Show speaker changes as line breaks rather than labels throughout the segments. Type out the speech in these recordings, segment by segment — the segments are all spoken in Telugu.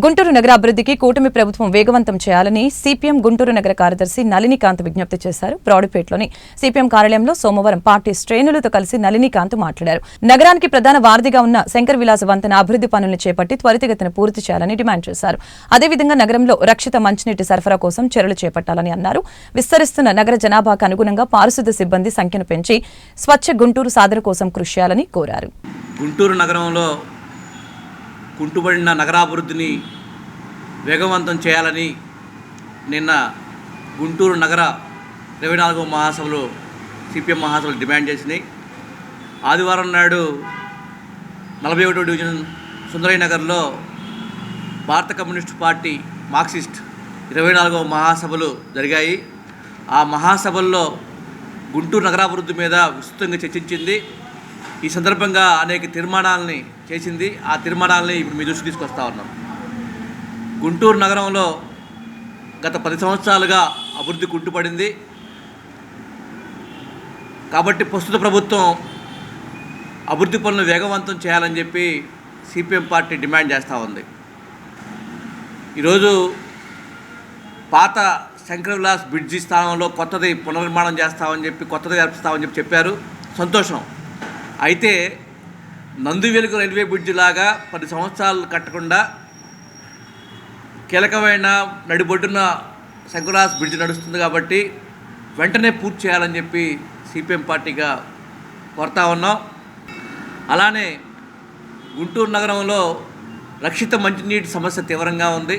గుంటూరు నగరాభివృద్ధికి కూటమి ప్రభుత్వం వేగవంతం చేయాలని సిపిఎం గుంటూరు నగర కార్యదర్శి నళినికాంత్ విజ్ఞప్తి చేశారు బ్రాడీపేటలోని సిపిఎం కార్యాలయంలో సోమవారం పార్టీ శ్రేణులతో కలిసి నళినికాంత్ మాట్లాడారు. నగరానికి ప్రధాన వారధిగా ఉన్న శంకర్ విలాస వంతెన అభివృద్ధి పనులను చేపట్టి త్వరితగతిన పూర్తి చేయాలని డిమాండ్ చేశారు. అదేవిధంగా నగరంలో రక్షిత మంచినీటి సరఫరా కోసం చర్యలు చేపట్టాలని అన్నారు. విస్తరిస్తున్న నగర జనాభాకు అనుగుణంగా పారిశుద్ధ సిబ్బంది సంఖ్యను పెంచి స్వచ్ఛ గుంటూరు సాధన కోసం కృషి చేయాలని కోరారు.
గుంటూరు నగరంలో కుంటుబడిన నగరాభివృద్ధిని వేగవంతం చేయాలని నిన్న గుంటూరు నగర ఇరవై నాలుగో మహాసభలో సిపిఎం మహాసభలు డిమాండ్ చేసినాయి. ఆదివారం నాడు నలభై ఒకటో డివిజన్ సుందరయ్య నగర్లో భారత కమ్యూనిస్ట్ పార్టీ మార్క్సిస్ట్ ఇరవై నాలుగవ మహాసభలు జరిగాయి. ఆ మహాసభల్లో గుంటూరు నగరాభివృద్ధి మీద విస్తృతంగా చర్చించింది. ఈ సందర్భంగా అనేక తీర్మానాలని చేసింది. ఆ తీర్మానాలని ఇప్పుడు మీ దృష్టి తీసుకొస్తా ఉన్నాం. గుంటూరు నగరంలో గత పది సంవత్సరాలుగా అభివృద్ధి కుంటుపడింది. కాబట్టి ప్రస్తుత ప్రభుత్వం అభివృద్ధి పనులు వేగవంతం చేయాలని చెప్పి సిపిఎం పార్టీ డిమాండ్ చేస్తూ ఉంది. ఈరోజు పాత శంకర విలాస్ బ్రిడ్జి స్థానంలో కొత్తది పునర్నిర్మాణం చేస్తామని చెప్పి కొత్తది ఏర్పిస్తామని చెప్పి చెప్పారు. సంతోషం. అయితే నంది వెలుగు రైల్వే బ్రిడ్జి లాగా పది సంవత్సరాలు కట్టకుండా కీలకమైన నడిబొడ్డున శంకురాస్ బ్రిడ్జ్ నడుస్తుంది కాబట్టి వెంటనే పూర్తి చేయాలని చెప్పి సిపిఎం పార్టీగా కోరుతా ఉన్నాం. అలానే గుంటూరు నగరంలో రక్షిత మంచినీటి సమస్య తీవ్రంగా ఉంది.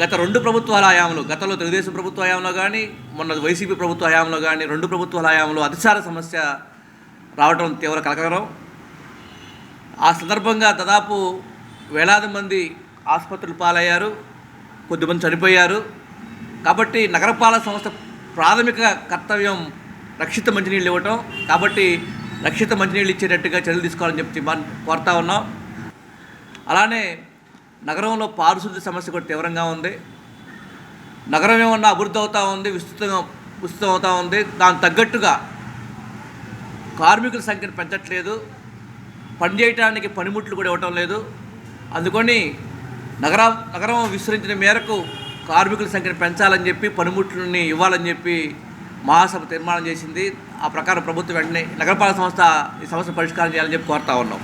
గత రెండు ప్రభుత్వాల హయాంలో గతంలో తెలుగుదేశం ప్రభుత్వ హయాంలో కానీ మొన్న వైసీపీ ప్రభుత్వ హయాంలో కానీ రెండు ప్రభుత్వాల హయాంలో అతిసార సమస్య రావడం తీవ్ర కలకరం ఆ సందర్భంగా దాదాపు వేలాది మంది ఆసుపత్రులు పాలయ్యారు కొద్దిమంది చనిపోయారు. కాబట్టి నగరపాలక సంస్థ ప్రాథమిక కర్తవ్యం రక్షిత మంచినీళ్ళు ఇవ్వటం. కాబట్టి రక్షిత మంచినీళ్ళు ఇచ్చేటట్టుగా చర్యలు తీసుకోవాలని చెప్పి కోరుతా ఉన్నాం. అలానే నగరంలో పారిశుద్ధ్య సమస్య కూడా తీవ్రంగా ఉంది. నగరం ఏమన్నా అభివృద్ధి అవుతూ ఉంది విస్తృతంగా విస్తృతం అవుతూ ఉంది. దానికి తగ్గట్టుగా కార్మికుల సంఖ్యను పెంచట్లేదు. పనిచేయటానికి పనిముట్లు కూడా ఇవ్వటం లేదు. అందుకని నగర నగరం విస్తరించిన మేరకు కార్మికుల సంఖ్యను పెంచాలని చెప్పి పనిముట్లని ఇవ్వాలని చెప్పి మహాసభ తీర్మానం చేసింది. ఆ ప్రకారం ప్రభుత్వం వెంటనే నగరపాలక సంస్థ ఈ సమస్య పరిష్కారం చేయాలని చెప్పి కోరుతా ఉన్నాం.